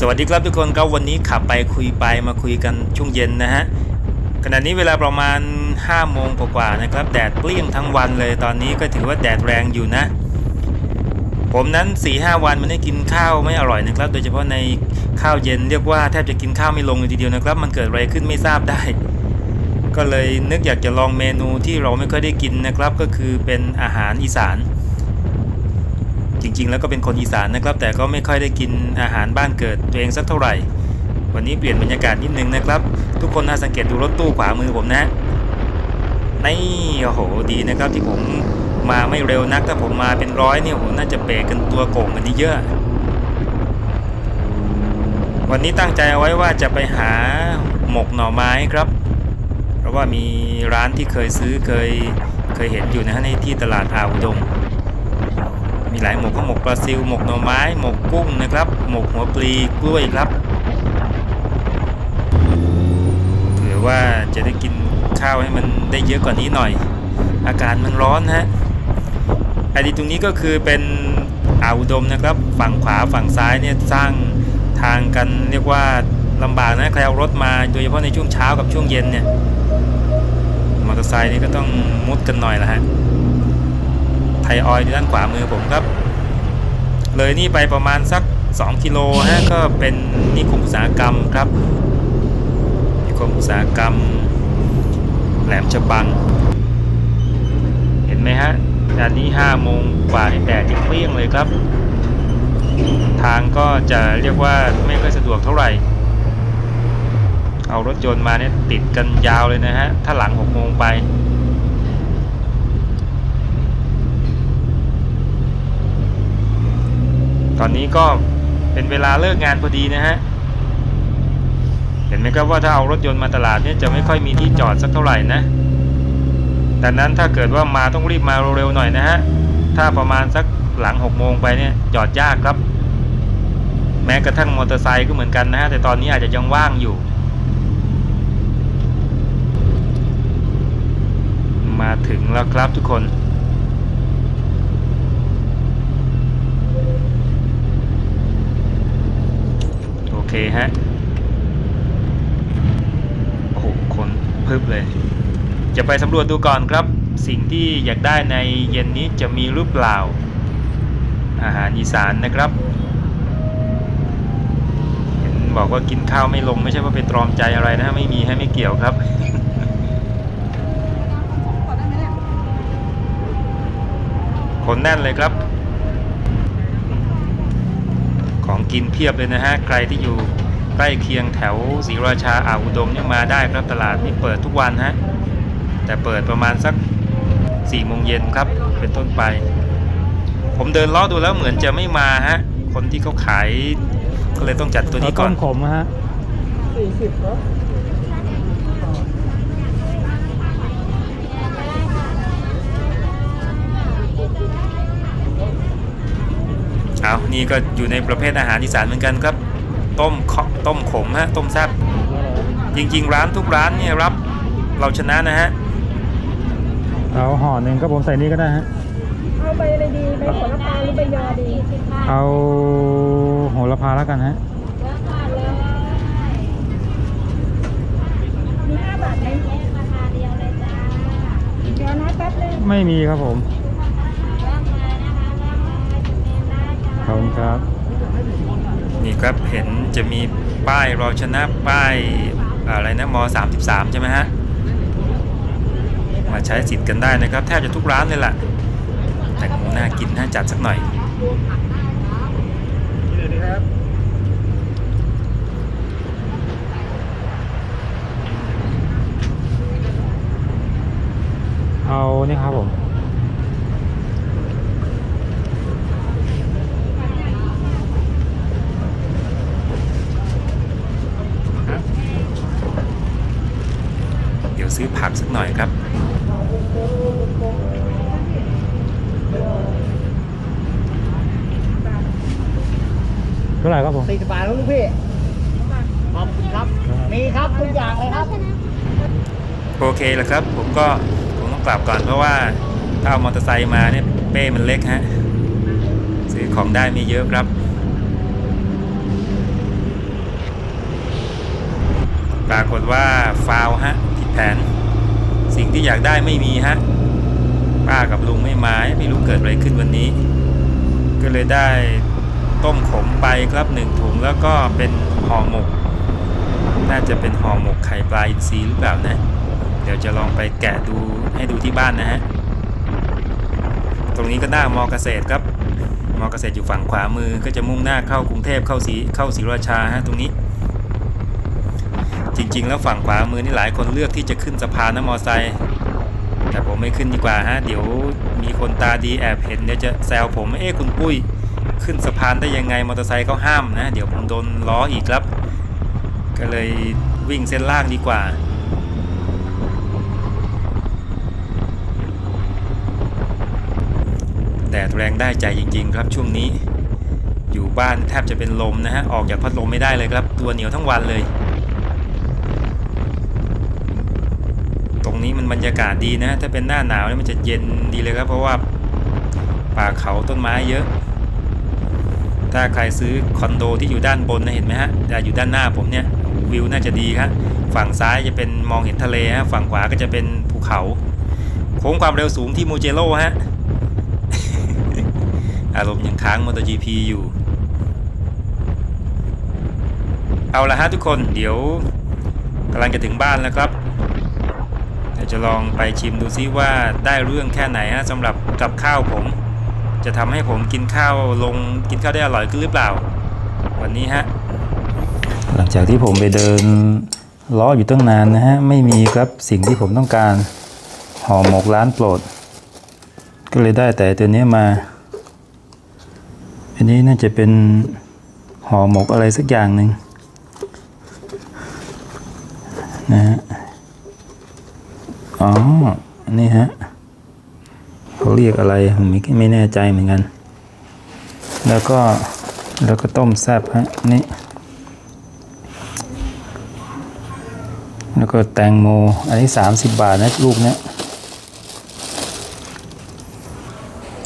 สวัสดีครับทุกคนครับวันนี้ขับไปคุยไปมาคุยกันช่วงเย็นนะฮะขณะนี้เวลาประมาณ5โมงกว่าๆนะครับแดดเปรี้ยงทั้งวันเลยตอนนี้ก็ถือว่าแดดแรงอยู่นะ ผมนั้น4ีหวันมันได้กินข้าวไม่อร่อยนะครับ โดยเฉพาะในข้าวเย็นเรียกว่าแทบจะกินข้าวไม่ลงเลยทีเดียวนะครับ มันเกิดอะไรขึ้นไม่ทราบได้ ก็เลยนึกอยากจะลองเมนูที่เราไม่ค่อยได้กินนะครับ ก็คือเป็นอาหารอีสาน จริง ๆ แล้วก็เป็นคนอีสานนะครับ แต่ก็ไม่ค่อยได้กินอาหารบ้านเกิดตัวเองสักเท่าไหร่ วันนี้เปลี่ยนบรรยากาศนิดนึงนะครับ ทุกคนน่าสังเกตดูรถตู้ขวามือผมนะนี่โอ้โหดีนะครับที่ผมมาไม่เร็วนักถ้าผมมาเป็นร้อยเนี่ยโอ้โหน่าจะเบรกกันตัวโก่งกันนี่เยอะ วันนี้ตั้งใจเอาไว้ว่าจะไปหาหมกหน่อไม้ครับ เพราะว่ามีร้านที่เคยซื้อเคยเคยเห็นอยู่นะฮะในที่ตลาดอ่าวุดม มีหลายหมกข้าวหมกปลาซิวหมกหน่อไม้ หมกกุ้งนะครับ หมกหัวปลีกล้วยครับเผื่อว่าจะได้กินข้าวให้มันได้เยอะกว่านี้หน่อย อากาศมันร้อนฮะไอ้ที่ตรงนี้ก็คือเป็นอ่าวอุดมนะครับ ฝั่งขวาฝั่งซ้ายเนี่ยสร้างทางกันเรียกว่าลำบากนะใครเอารถมาโดยเฉพาะในช่วงเช้ากับช่วงเย็นเนี่ยมอเตอร์ไซค์นี่ก็ต้องมุดกันหน่อยละฮะ ทยออยด้านขวามือผมครับ เลยนี่ไปประมาณสัก 2 กิโลฮะก็เป็นนิคมอุตสาหกรรมครับนิคมอุตสาหกรรม แหลมฉบัง เห็นไหมฮะตอนนี้5โมงกว่าแดดยังเปรี้ยงเลยครับ ทางก็จะเรียกว่าไม่ค่อยสะดวกเท่าไหร่ เอารถยนต์มาเนี่ยติดกันยาวเลยนะฮะ ถ้าหลัง6โมงไป ตอนนี้ก็เป็นเวลาเลิกงานพอดีนะฮะ เห็นไหมครับว่าถ้าเอารถยนต์มาตลาดเนี่ยจะไม่ค่อยมีที่จอดสักเท่าไหร่นะดังนั้นถ้าเกิดว่ามาต้องรีบมาเร็วๆหน่อยนะฮะ ถ้าประมาณสักหลัง6โมงไปเนี่ยจอดยากครับ แม้กระทั่งมอเตอร์ไซค์ก็เหมือนกันนะฮะ แต่ตอนนี้อาจจะยังว่างอยู่ มาถึงแล้วครับทุกคน เคฮะ โอ้โห คนพึบเลย จะไปสำรวจดูก่อนครับ สิ่งที่อยากได้ในเย็นนี้จะมีหรือเปล่า อาหารอีสานนะครับ เห็นบอกว่ากินข้าวไม่ลงไม่ใช่ว่าไปตรอมใจอะไรนะฮะไม่มีให้ไม่เกี่ยวครับคนแน่นเลยครับ ของ กินเพียบเลยนะฮะ ใครที่อยู่ใกล้เคียงแถวศรีราชาอ่าวอุดมเนี่ยมาได้ครับตลาดนี่เปิดทุกวันฮะ แต่เปิดประมาณสัก4โมงเย็นครับ เป็นต้นไป ผมเดินล้อดูแล้วเหมือนจะไม่มาฮะ คนที่เขาขายก็เลยต้องจัดตัวนี้ก่อนต้มขมนะฮะสี่สิบครับ เอานี่ก็อยู่ในประเภทอาหารอีสานเหมือนกันครับ ต้มขต้มขมฮะต้มแซ่บจริงๆ ร้านทุกร้านเนี่ยรับเราชนะนะฮะเอาห่อหนึ่งก็ผมใส่นี่ก็ได้ฮะเอาใบอะไรดีใบโหระพาหรือใบยอดี เอาโหระพาแล้วกันฮะมีห้าบาทไหมยอน้อยแป๊บนึงไม่มีครับผม ขอบคุณครับ นี่ครับเห็นจะมีป้ายเราชนะป้ายอะไรนะม33 ใช่ไหมฮะ มาใช้สิทธิ์กันได้นะครับ แทบจะทุกร้านเลยล่ะ แต่งโมน่ากินน่าจัดสักหน่อยเอานี่ครับผม เดี๋ยวซื้อ ผักสักหน่อยครับเท่าไหร่ครับผมสี่สิบบาทแล้วลูกพี่ขอบคุณครับ มีครับทุกอย่างเลยครับ โอเคแล้วครับ ผมก็ผมต้องกลับก่อนเพราะว่าถ้าเอามอเตอร์ไซค์มาเนี่ยเป้มันเล็กฮะ ซื้อของได้ไม่เยอะครับปรากฏว่าฟาวฮะผิดแผน สิ่งที่อยากได้ไม่มีฮะป้ากับลุงไม่มาไม่รู้เกิดอะไรขึ้นวันนี้ ก็เลยได้ต้มขมไปครับหนึ่งถุงแล้วก็เป็นห่อหมก น่าจะเป็นห่อหมกไข่ปลาอินทรีหรือเปล่านะ เดี๋ยวจะลองไปแกะดูให้ดูที่บ้านนะฮะตรงนี้ก็หน้ามอเกษตรครับมอเกษตรอยู่ฝั่งขวามือก็จะมุ่งหน้าเข้ากรุงเทพเข้าศรีเข้าศรีราชาฮะตรงนี้ จริง ๆ แล้วฝั่งขวามือนี่หลายคนเลือกที่จะขึ้นสะพานนะมอไซค์แต่ผมไม่ขึ้นดีกว่าฮะเดี๋ยวมีคนตาดีแอบเห็นเดี๋ยวจะแซวผมเอ๊ะคุณปุ้ย ขึ้นสะพานได้ยังไงมอเตอร์ไซค์เขาห้ามนะ เดี๋ยวผมโดนล้ออีกครับ ก็เลยวิ่งเส้นล่างดีกว่าแดดแรงได้ใจจริง ๆ ครับช่วงนี้ อยู่บ้านแทบจะเป็นลมนะฮะออกจากพัดลมไม่ได้เลยครับ ตัวเหนียวทั้งวันเลย ตรงนี้มันบรรยากาศดีนะ ถ้าเป็นหน้าหนาวนี่มันจะเย็นดีเลยครับ เพราะว่าป่าเขาต้นไม้เยอะ ถ้าใครซื้อคอนโดที่อยู่ด้านบนนะเห็นไหมฮะแต่อยู่ด้านหน้าผมเนี่ยวิวน่าจะดีครับฝั่งซ้ายจะเป็นมองเห็นทะเลฮะฝั่งขวาก็จะเป็นภูเขาโค้งความเร็วสูงที่มูเจโร่ฮะอารมณ์ยังค้างมอเตอร์ GP อยู่ เอาละฮะทุกคนเดี๋ยวกำลังจะถึงบ้านแล้วครับ ยวจะลองไปชิมดูซิว่าได้เรื่องแค่ไหนฮะสำหรับกับข้าวผม จะทำให้ผมกินข้าวลงกินข้าวได้อร่อยขึ้นหรือเปล่า วันนี้ฮะ หลังจากที่ผมไปเดินล้ออยู่ตั้งนานนะฮะ ไม่มีครับสิ่งที่ผมต้องการห่อหมกร้านโปรด ก็เลยได้แต่ตัวนี้มา อันนี้น่าจะเป็นห่อหมกอะไรสักอย่างหนึ่งนะฮะ อ๋ออันนี้ฮะ เขาเรียกอะไรผมไม่ไม่แน่ใจเหมือนกัน แล้วก็แล้วก็ต้มแซบฮะ นี่ แล้วก็แตงโม อันนี้ 30 บาทนะลูกเนี้ย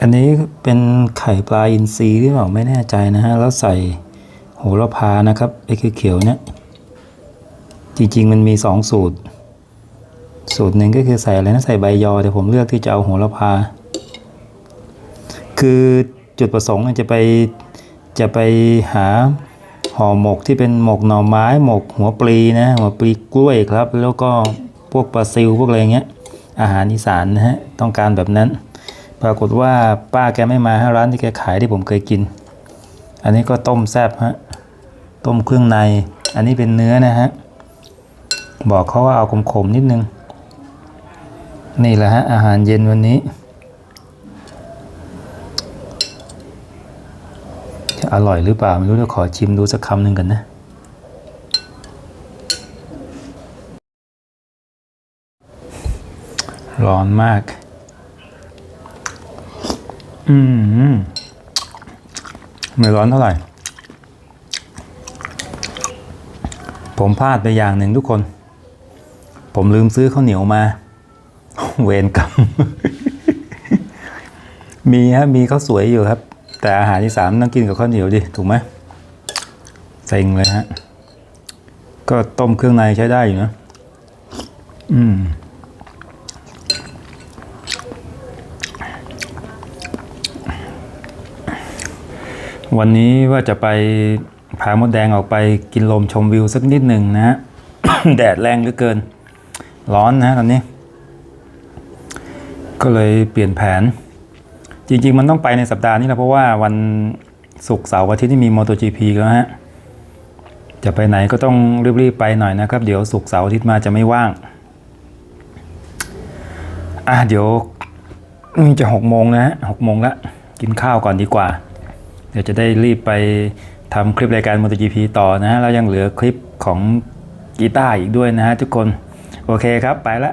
อันนี้เป็นไข่ปลาอินทรีหรือเปล่าไม่แน่ใจนะฮะ แล้วใส่โหระพานะครับไอ้เขียวๆเนี่ยจริงๆมันมีสองสูตร สูตรหนึ่งก็คือใส่อะไรนะใส่ใบยอแต่ผมเลือกที่จะเอาโหระพา คือจุดประสงค์จะไปจะไปหาห่อหมกที่เป็นหมกหน่อไม้หมกหัวปลีนะหัวปลีกล้วยครับ แล้วก็พวกปลาซิวพวกอะไรเงี้ยอาหารอีสานนะฮะต้องการแบบนั้น ปรากฏว่าป้าแกไม่มาฮะร้านที่แกขายที่ผมเคยกิน อันนี้ก็ต้มแซบฮะต้มเครื่องใน อันนี้เป็นเนื้อนะฮะบอกเขาว่าเอาขมๆนิดนึง นี่แหละฮะอาหารเย็นวันนี้ จะอร่อยหรือเปล่า ไม่รู้เดี๋ยวขอชิมดูสักคำหนึ่งกันนะ ร้อนมาก อืม ไม่ร้อนเท่าไหร่ ผมพลาดไปอย่างหนึ่งทุกคน ผมลืมซื้อข้าวเหนียวมา เวรกรรม มีฮะมีข้าวสวยอยู่ครับ แต่อาหารที่สามต้องกินกับข้าวเหนียวดิ ถูกไหมเซ็งเลยฮะ ก็ต้มเครื่องในใช้ได้อยู่นะ อืมวันนี้ว่าจะไปพามดแดงออกไปกินลมชมวิวสักนิดหนึ่งนะฮะ แดดแรงเหลือเกิน ร้อนนะฮะตอนนี้ ก็เลยเปลี่ยนแผน จริง ๆ มันต้องไปในสัปดาห์นี้แหละเพราะว่าวันศุกร์เสาร์อาทิตย์นี่มี MotoGP แล้วฮะ จะไปไหนก็ต้องรีบๆไปหน่อยนะครับ เดี๋ยวศุกร์เสาร์อาทิตย์มาจะไม่ว่าง อะเดี๋ยวจะหกโมงนะฮะหกโมงละกินข้าวก่อนดีกว่า เดี๋ยวจะได้รีบไปทำคลิปรายการ MotoGP ต่อนะฮะแล้วยังเหลือคลิปของกีตาร์อีกด้วยนะฮะทุกคน โอเคครับไปละ